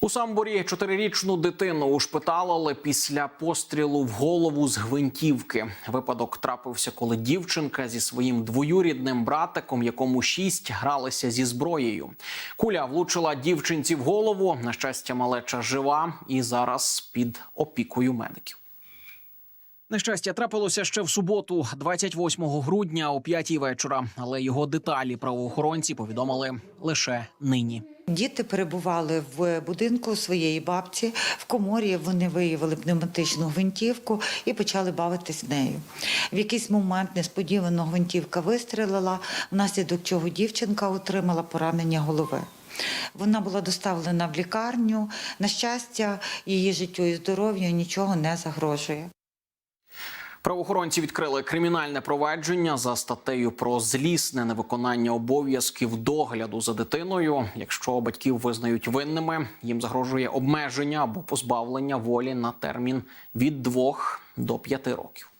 У Самборі чотирирічну дитину ушпиталили після пострілу в голову з гвинтівки. Випадок трапився, коли дівчинка зі своїм двоюрідним братиком, якому шість, гралися зі зброєю. Куля влучила дівчинці в голову. На щастя, малеча жива і зараз під опікою медиків. Нещастя трапилося ще в суботу, 28 грудня о 5 вечора, але його деталі правоохоронці повідомили лише нині. Діти перебували в будинку своєї бабці. В коморі вони виявили пневматичну гвинтівку і почали бавитись нею. В якийсь момент несподівано гвинтівка вистрілила, внаслідок чого дівчинка отримала поранення голови. Вона була доставлена в лікарню. На щастя, її життю і здоров'ю нічого не загрожує. Правоохоронці відкрили кримінальне провадження за статтею про злісне невиконання обов'язків догляду за дитиною. Якщо батьків визнають винними, їм загрожує обмеження або позбавлення волі на термін від двох до п'яти років.